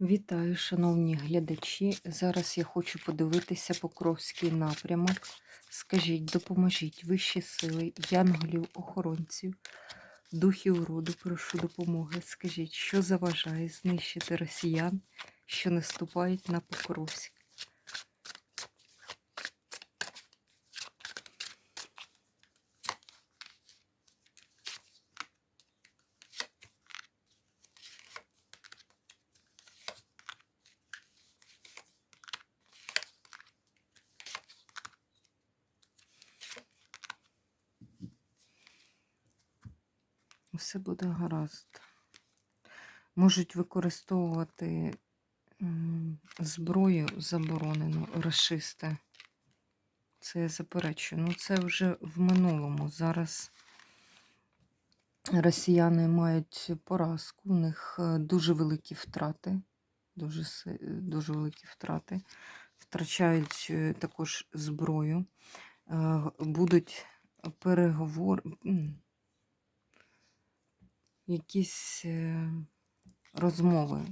Вітаю, шановні глядачі. Зараз я хочу подивитися Покровський напрямок. Скажіть, допоможіть вищі сили, янголів, охоронців, духів роду, прошу допомоги. Скажіть, що заважає знищити росіян, що наступають на Покровськ? Все буде гаразд. Можуть використовувати зброю заборонену, расисти. Це я заперечую. Ну, це вже в минулому. Зараз росіяни мають поразку, у них е, дуже великі втрати. Дуже, дуже великі втрати. Втрачають е, також зброю. Е, Будуть переговори. Якісь е, розмови,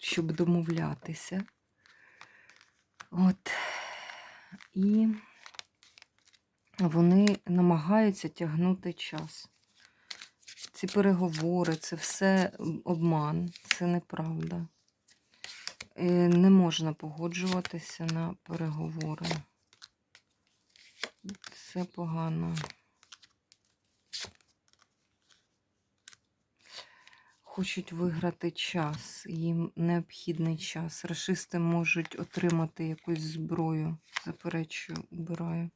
щоб домовлятися. От. І вони намагаються тягнути час. Ці переговори, це все обман, це неправда. Е, Не можна погоджуватися на переговори. Це погано. Хочуть виграти час, їм необхідний час. Рашисти можуть отримати якусь зброю. Заперечую, убираю.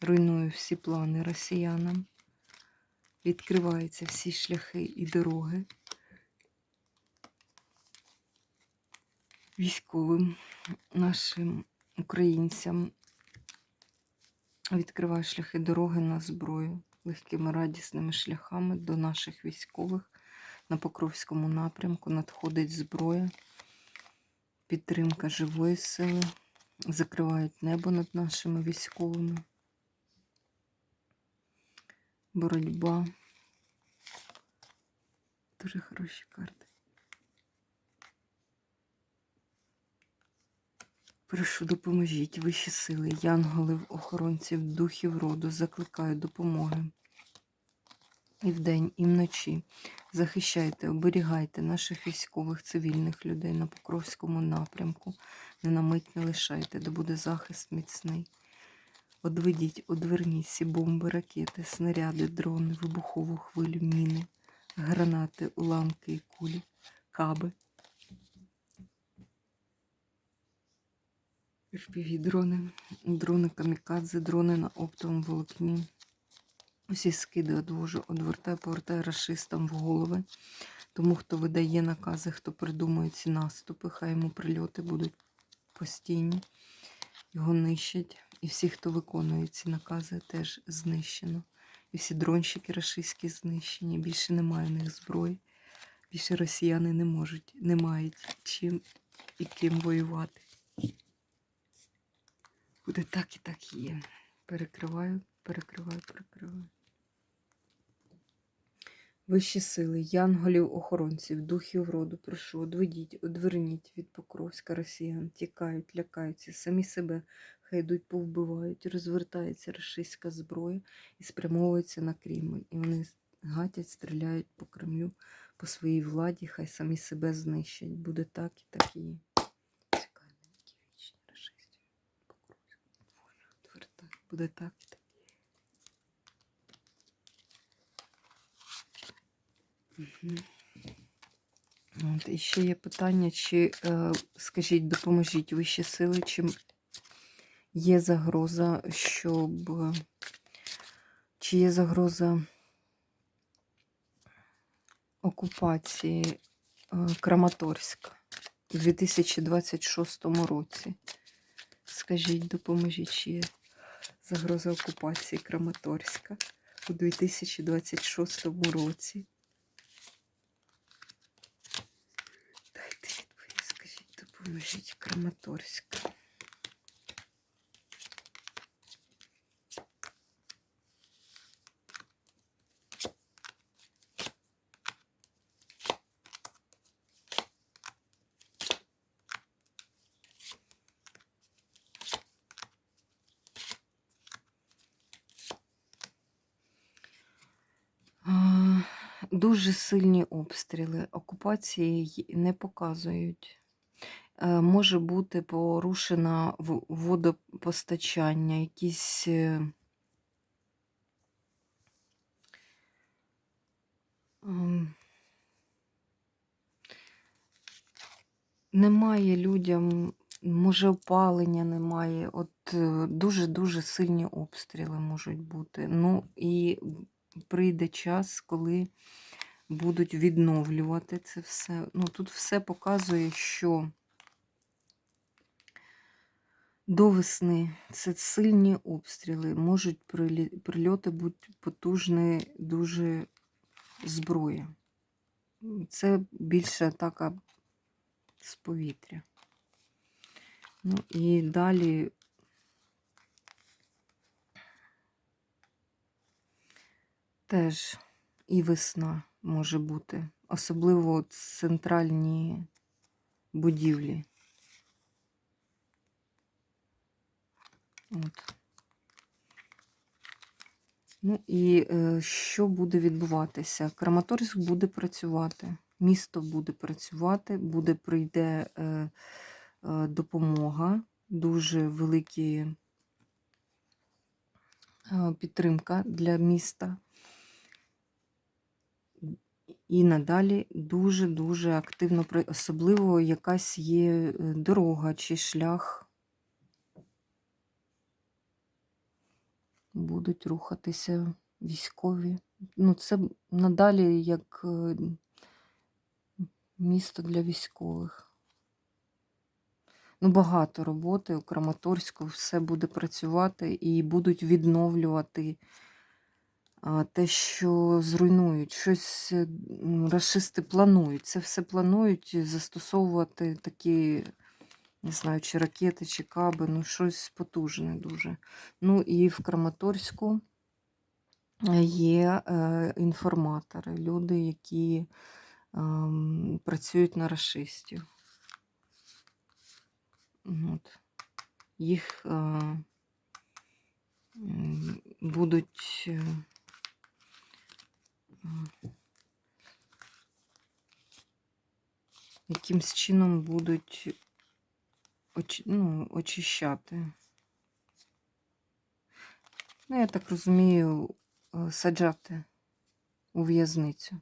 Руйную всі плани росіянам. Відкриваються всі шляхи і дороги. Військовим нашим українцям відкриваю шляхи дороги на зброю легкими радісними шляхами до наших військових. На Покровському напрямку надходить зброя, підтримка живої сили, закривають небо над нашими військовими. Боротьба. Дуже хороші карти. Прошу, допоможіть вищі сили, янголів, охоронців, духів роду, закликаю допомоги. І вдень, і вночі. Захищайте, оберігайте наших військових, цивільних людей на Покровському напрямку. Не на мить не лишайте, де буде захист міцний. Одведіть, одверніть всі бомби, ракети, снаряди, дрони, вибухову хвилю, міни, гранати, уламки і кулі, каби. FPV дрони, дрони камікадзе, дрони на оптовому волокні. Усі скиди одвожу, одвертаю, повертаю расистам в голови. Тому, хто видає накази, хто придумує ці наступи, хай йому прильоти будуть постійні, його нищать. І всі, хто виконує ці накази, теж знищено. І всі дронщики рашистські знищені. Більше немає у них зброї. Більше росіяни не можуть, не мають чим і ким воювати. Буде так і так є. Перекриваю, перекриваю, перекриваю. Вищі сили, янголів, охоронців, духів роду, прошу, одведіть, одверніть від Покровська росіян, тікають, лякаються, самі себе хай йдуть, повбивають, розвертається рашистська зброя і спрямовується на Кремль. І вони гатять, стріляють по Кремлю, по своїй владі, хай самі себе знищать. Буде так і так і які вічні рашистів. Покровська. Буде так і так. Мгм. От, і ще є питання, чи, е, скажіть, допоможіть вищі сили, чи є загроза, щоб. Чи є загроза окупації е, Краматорська у 2026 році? Скажіть, допоможіть, чи є загроза окупації Краматорська у 2026 році? лежить Краматорськ, Дуже сильні обстріли окупації не показують. Е, Може бути порушено водопостачання, якісь. ем, Немає людям, може опалення немає. От е, дуже-дуже сильні обстріли можуть бути. Ну і прийде час, коли будуть відновлювати це все. Ну тут все показує, що до весни це сильні обстріли, можуть прильоти бути потужні дуже зброї. Це більше атака з повітря. Ну і далі теж і весна може бути, особливо центральні будівлі. От. Ну і е, що буде відбуватися? Краматорськ буде працювати, місто буде працювати, буде прийде е, е, допомога, дуже великі підтримка для міста. І надалі дуже-дуже активно, особливо якась є дорога чи шлях. Будуть рухатися військові. Ну, це надалі як е, місто для військових. Ну, багато роботи у Краматорську, все буде працювати і будуть відновлювати те, що зруйнують. Щось м, рашисти планують. Це все планують застосовувати такі, не знаю, чи ракети, чи каби, ну щось потужне дуже. Ну і в Краматорську є е, інформатори, люди, які ем, працюють на рашистів. От. Їх е, будуть. е, Якимсь чином будуть оч, ну, очищати. Ну, я так розумію, е, саджати у в'язницю.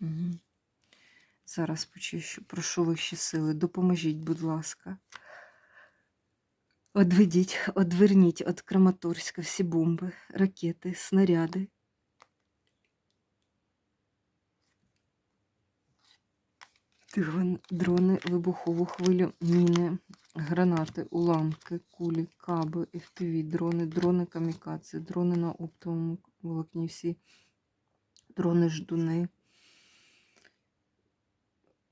Угу. Зараз почищу. Прошу вищі сили. Допоможіть, будь ласка. Одведіть, одверніть від Краматорська всі бомби, ракети, снаряди. Дрони, вибухову хвилю, міни, гранати, уламки, кулі, каби, FPV, дрони, дрони камікадзе, дрони на оптовому волокні, всі дрони ждуни,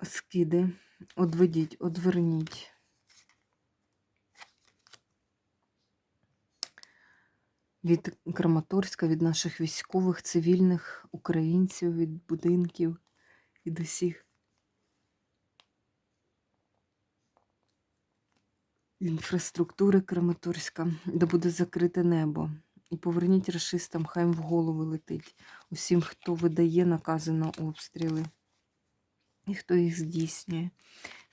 скиди. Одведіть, одверніть. Від Краматорська, від наших військових, цивільних, українців, від будинків, від усіх. Інфраструктури Краматорська, де буде закрите небо. І поверніть расистам, хай в голови летить. Усім, хто видає накази на обстріли і хто їх здійснює.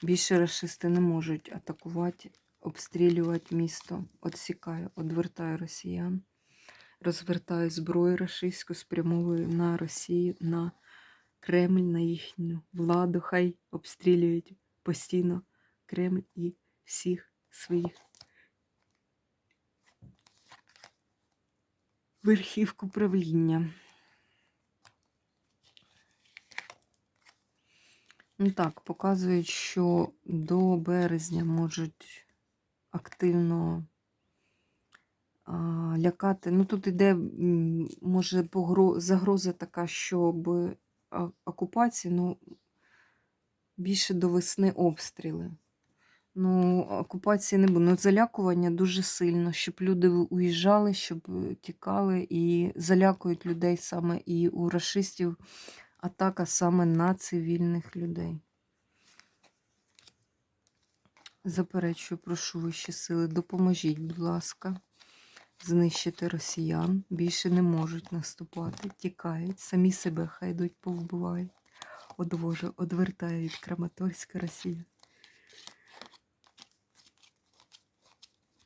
Більше расисти не можуть атакувати, обстрілювати місто. Отсікаю, одвертаю росіян, розвертаю зброю рашистську, спрямовую на Росію, на Кремль, на їхню владу. Хай обстрілюють постійно Кремль і всіх своїх верхівку правління. Ну так, показують, що до березня можуть активно а, лякати. Ну тут іде, може, погро... загроза така, щоб окупації, ну, більше до весни обстріли. Ну, окупації не буде. Ну, залякування дуже сильно, щоб люди уїжджали, щоб е, тікали і залякують людей саме і у рашистів атака саме на цивільних людей. Заперечую, прошу вищі сили, допоможіть, будь ласка. знищити росіян. Більше не можуть наступати, тікають, самі себе хай йдуть повбивають. Одвожу, одвертає від Краматорська Росія.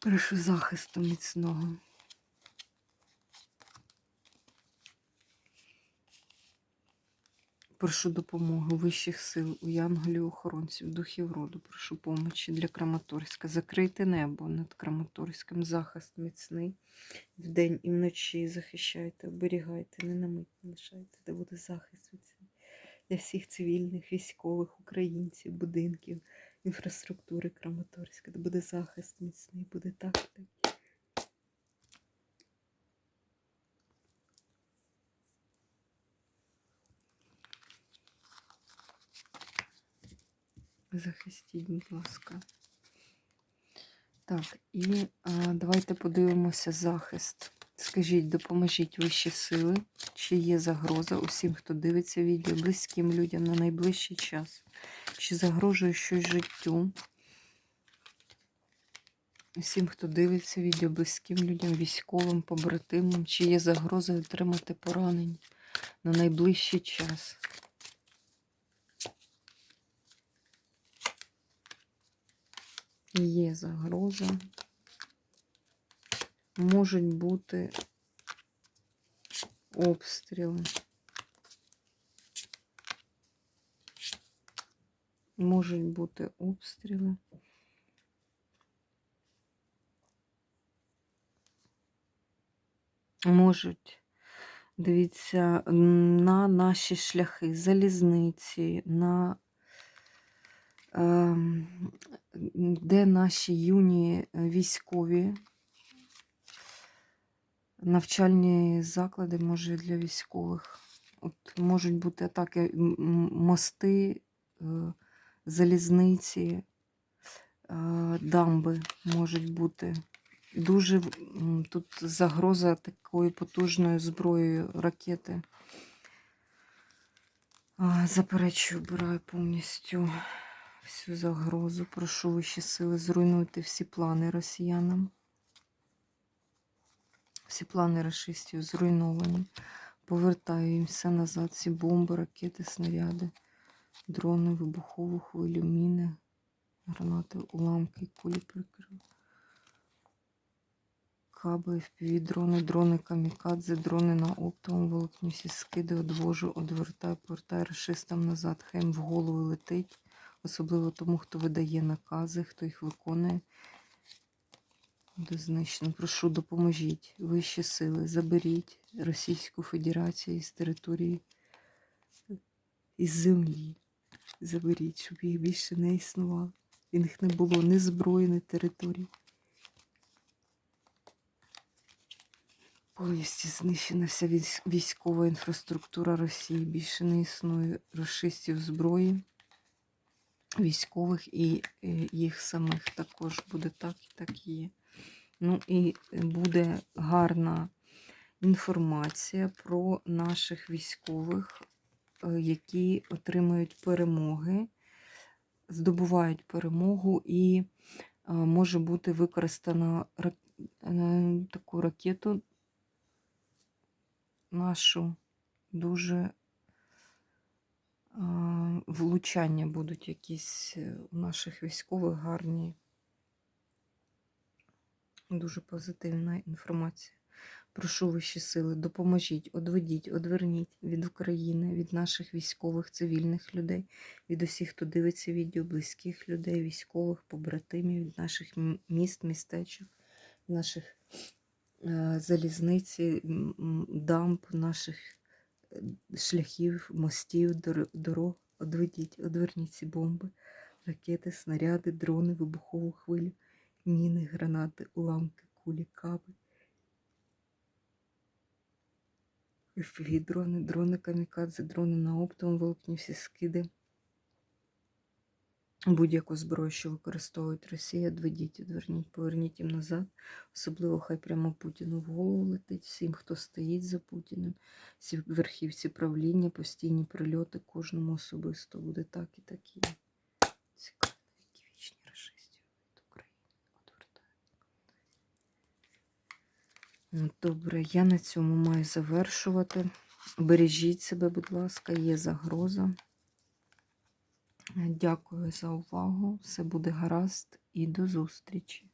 Прошу захисту міцного. Прошу допомоги вищих сил, у янголів, охоронців, духів роду. Прошу помочі для Краматорська. Закрийте небо над Краматорським. Захист міцний. Вдень і вночі захищайте, оберігайте, не на мить не лишайте, де буде захист міцний для всіх цивільних, військових, українців, будинків, інфраструктури Краматорська, де буде захист міцний, буде так. так. Захистіть, будь ласка. Так, і а, давайте подивимося захист. Скажіть, допоможіть вищі сили, чи є загроза усім, хто дивиться відео, близьким людям на найближчий час, чи загрожує щось життю. Усім, хто дивиться відео, близьким людям, військовим, побратимам, чи є загроза отримати поранення на найближчий час. Є загроза. Можуть бути обстріли. Можуть бути обстріли. Можуть, дивіться, на наші шляхи, залізниці, на ем, де наші юні е, військові, навчальні заклади, може, для військових. От Можуть бути атаки, мости, е, залізниці, е, дамби можуть бути. Дуже тут загроза такою потужною зброєю ракети. Заперечую, обираю повністю всю загрозу. Прошу вищі сили, зруйнуйте всі плани росіянам. Всі плани рашистів зруйновані. Повертаю їм все назад. Всі бомби, ракети, снаряди, дрони, вибухову хвилю, міни, гранати, уламки, кулі прикрив. Каби, FPV, дрони, дрони камікадзе, дрони на оптовому волокні, всі скиди одвожу, одвертаю, повертаю рашистам назад. Їм в голову летить. Особливо тому, хто видає накази, хто їх виконує. Буде знищено. Прошу, допоможіть вищі сили. Заберіть Російську Федерацію із території, із землі. Заберіть, щоб їх більше не існувало. В них не було ні зброї, ні території. Повністю знищена вся військова інфраструктура Росії. Більше не існує розшистів зброї військових і е, їх самих також буде так і так є. Ну і буде гарна інформація про наших військових, які отримують перемоги, здобувають перемогу, і е, може бути використано е, таку ракету нашу дуже влучання будуть якісь е, у наших військових гарні. Дуже позитивна інформація. Прошу вищі сили, допоможіть, одведіть, одверніть від України, від наших військових, цивільних людей, від усіх, хто дивиться відео, близьких людей, військових, побратимів, від наших міст, містечок, наших е, залізниці, дамб, наших е, шляхів, мостів, дорог. Одведіть, одверніть ці бомби, ракети, снаряди, дрони, вибухову хвилю, міни, гранати, уламки, кулі, каби. FPV, дрони, дрони камікадзе, дрони на оптовому волокні, всі скиди. Будь-яку зброю, що використовують Росія, дведіть, одверніть, поверніть їм назад. Особливо хай прямо Путіну в голову летить, всім, хто стоїть за Путіним, всі верхівці правління, постійні прильоти, кожному особисто буде так і так і. Цікаво, які вічні рашистів від України одвертають. Добре, я на цьому маю завершувати. Бережіть себе, будь ласка, є загроза. Дякую за увагу. Все буде гаразд і до зустрічі.